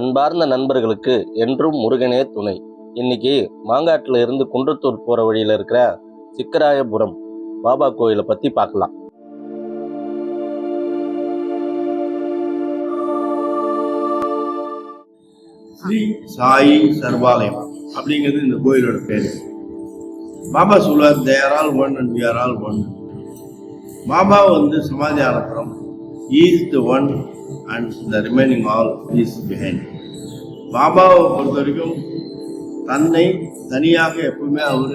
அன்பார்ந்த நண்பர்களுக்கு என்றும் முருகனே துணை. இன்னைக்கு மாங்காட்டில் இருந்து குன்றத்தூர் போகிற வழியில் இருக்கிற சிக்கராயபுரம் பாபா கோயிலை பற்றி பார்க்கலாம். ஸ்ரீ சாயி சர்வாலயம் அப்படிங்கிறது இந்த கோயிலோட பேர். பாபா சொல்வார் there all one and we all one Baba வந்து சமாதி அனுப்புறோம் is the one and the remaining all is behind பாபாவை பொறுத்த வரைக்கும் தன்னை தனியாக எப்பவுமே அவர்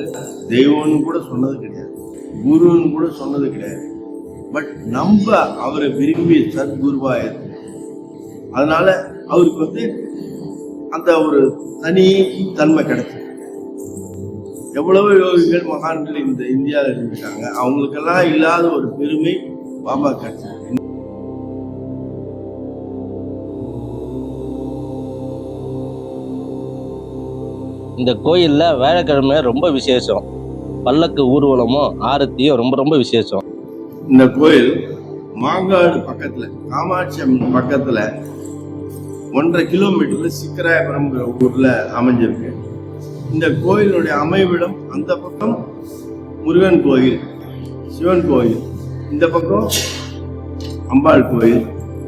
தெய்வம்னு கூட சொன்னது கிடையாது. குருன்னு கூட சொன்னது கிடையாது. பட் நம்ம அவரை விரும்பி சத்குருவாக இருக்கோம் அதனால அவருக்கு வந்து அந்த ஒரு தனி தன்மை கிடைச்சது. எவ்வளவோ யோகிகள் மகான்கள் இந்த இந்தியாவில் இருந்திருக்காங்க அவங்களுக்கெல்லாம் இல்லாத ஒரு பெருமை பாபா கிடைச்சது. இந்த கோயிலில் வேலைக்கிழமை ரொம்ப விசேஷம். பல்லக்கு ஊர்வலமும் ஆரத்தியும் ரொம்ப ரொம்ப விசேஷம். இந்த கோயில் மாங்காடு பக்கத்தில் காமாட்சி அம்மன் பக்கத்தில் ஒன்றரை கிலோமீட்டரில் சிக்கராயபுரம்ங்கிற ஊரில் அமைஞ்சிருக்கு. இந்த கோயிலுடைய அமைவிடம் அந்த பக்கம் முருகன் கோயில் சிவன் கோயில் இந்த பக்கம் அம்பாள் கோயில்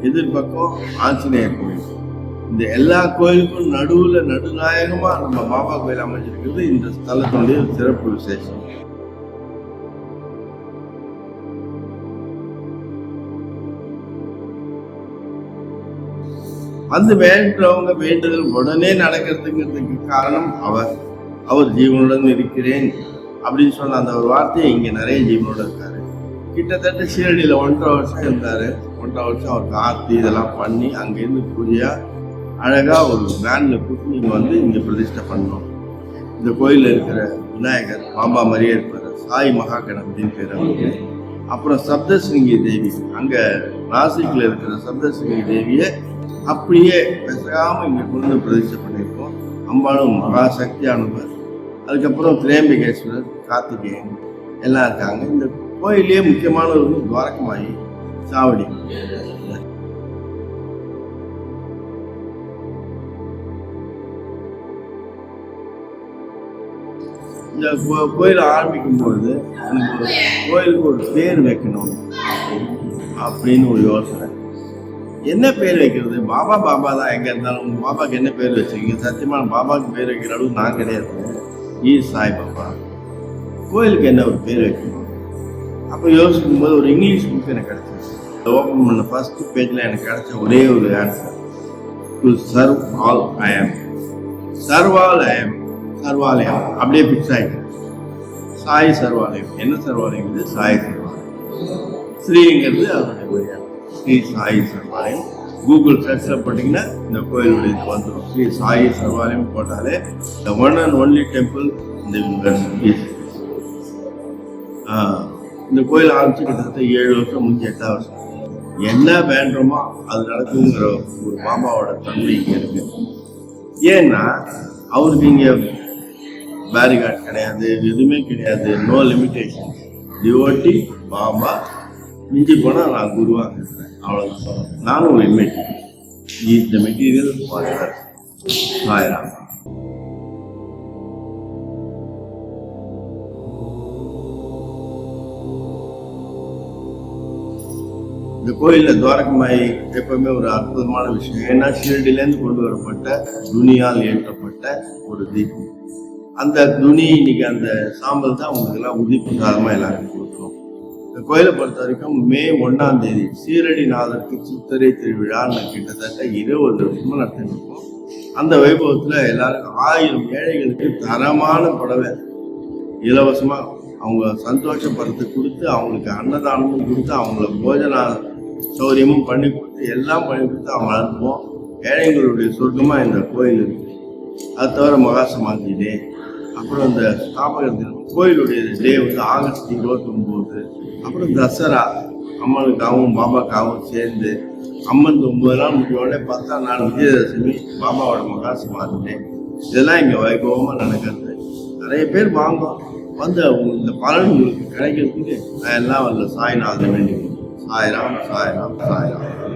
எதிர்பக்கம் ஆஞ்சநேயர் கோயில். இந்த எல்லா கோயிலுக்கும் நடுவுல நடுநாயகமா நம்ம பாபா கோயில் அமைஞ்சிருக்கிறது இந்த ஸ்தலத்தினுடைய சிறப்பு விசேஷம். வந்து வேண்டவங்க வேண்டுதல் உடனே நடக்கிறதுங்கிறதுக்கு காரணம் அவர். அவர் ஜீவனுடன் இருக்கிறேன் அப்படின்னு சொன்ன அந்த ஒரு வார்த்தையை இங்க நிறைய ஜீவனோட இருக்காரு. கிட்டத்தட்ட சீரடியில ஒன்றரை வருஷம் இருந்தாரு. ஒன்றரை வருஷம் அவர் காத்து இதெல்லாம் பண்ணி அங்கேருந்து புரியா அழகாக ஒரு வேனில் கூட்டி நீங்கள் வந்து இங்கே பிரதிஷ்டை பண்ணோம் இந்த கோயிலில் இருக்கிற விநாயகர் பாம்பா மாதிரியே இருப்பார். சாய் மகா கணபதினு பேர் அவருக்கு. அப்புறம் சப்தசிங்கி தேவி. அங்கே நாசிக்கில் இருக்கிற சப்தசிங்கி தேவியை அப்படியே பெசாமல் இங்கே கொண்டு பிரதிஷ்டை பண்ணியிருக்கோம். அம்பாளும் மகாசக்தியானவர். அதுக்கப்புறம் திரேம்பிகேஸ்வரர் கார்த்திகேயன் எல்லாம் இருக்காங்க. இந்த கோயிலே முக்கியமான ஒரு துவாரகமாயி சாவடி. இந்த கோயில் ஆரம்பிக்கும் பொழுது எனக்கு கோயிலுக்கு ஒரு பேர் வைக்கணும் அப்படின்னு ஒரு யோசனை. என்ன பேர் வைக்கிறது? பாபா பாபா தான் எங்கே இருந்தாலும் உங்கள் பாபாக்கு என்ன பேர் வச்சிருக்கீங்க? சத்தியமான பாபாவுக்கு பேர் வைக்கிற அளவுக்கு நான் கிடையாது. ஈ சாய் பாபா. கோயிலுக்கு என்ன ஒரு பேர் வைக்கணும்? அப்போ யோசிக்கும் போது ஒரு இங்கிலீஷ் புக் எனக்கு கிடைச்சிச்சு ஓப்பன் பண்ண ஃபர்ஸ்ட் பேஜில் எனக்கு கிடைச்ச ஒரே ஒரு answer to serve all I am Sarvalayam Sarvalayam. அப்படியே பிக்ஸ் ஆகிட்டு சாய் சர்வாலயம். என்ன சர்வாலயம் இது? சாய் சர்வாலயம். ஸ்ரீங்கிறது அதனுடைய மரியாதை. ஸ்ரீ சாய் சர்வாலயம். கூகுள் சர்ச்சில் போட்டிங்கன்னா இந்த கோயிலுடைய இது வந்துடும் ஸ்ரீ சாய் சர்வாலயம் போட்டாலே the one and only temple இந்த இந்த கோயில் ஆரம்பிச்சு கிட்டத்தட்ட ஏழு வருஷம் முடிஞ்சு எட்டாவது வருஷம். என்ன வேண்டுமோ அது நடக்குங்கிற ஒரு மாமாவோட தன்மை இங்கே இருக்கு. ஏன்னா அவருக்கு இங்கே பேரிகார்ட் கிடையாது எதுவுமே கிடையாது. No limitation devotee Baba. மிஞ்சி போனால் நான் குருவாக இருக்கிறேன். அவ்வளோதான் நானும் ஒரு இமேஜ் இந்த மெட்டீரியல் ஃபார் சாயராம். இந்த கோயிலில் துவாரகமாய் எப்பவுமே ஒரு அற்புதமான விஷயம். ஏன்னா ஷீரடியிலேருந்து கொண்டு வரப்பட்ட துணியால் ஏற்றப்பட்ட ஒரு தீபம். அந்த துணி இன்னைக்கு அந்த சாம்பல் தான் உங்களுக்கெல்லாம் உறுதி பிரசாதமாக எல்லாருக்கும் கொடுக்குறோம். இந்த கோயிலை பொறுத்த வரைக்கும் மே ஒன்றாம் தேதி சீரடிநாதருக்கு சித்திரை திருவிழான்னு கிட்டத்தட்ட இருபது வருஷமாக நடத்திருக்கோம் அந்த வைபவத்தில் எல்லாருக்கும் ஆயிரம் ஏழைகளுக்கு தரமான புடவை இலவசமாக அவங்க சந்தோஷப்படுறது கொடுத்து அவங்களுக்கு அன்னதானமும் கொடுத்து அவங்கள போஜன சௌரியமும் பண்ணி கொடுத்து எல்லாம் பண்ணி கொடுத்து அவங்க அனுப்புவோம். ஏழைங்களுடைய சொர்க்கமாக இந்த கோயில் இருக்கு. அது தவிர மகாசமாதி டே அப்புறம் இந்த ஸ்தாபகர் தினம் கோயிலுடைய டே வந்து ஆகஸ்ட் இருபத்தொம்போது. அப்புறம் தசரா அம்மனுக்காகவும் பாபாக்காகவும் சேர்ந்து அம்மன் ஒன்பது நாள் முடிஞ்ச உடனே பத்தாம் நாள் விஜயதசமி பாபாவோட மகா சமாதி இதெல்லாம் இங்கே வைபவமாக நடக்கிறது. நிறைய பேர் வாங்கும் வந்து அவங்க இந்த பலன் உங்களுக்கு கிடைக்கிறதுக்கு நான் எல்லாம் வரல. சாய்நாதன் வேண்டி சாய்ராம் சாய்ராம் சாய்ராம்.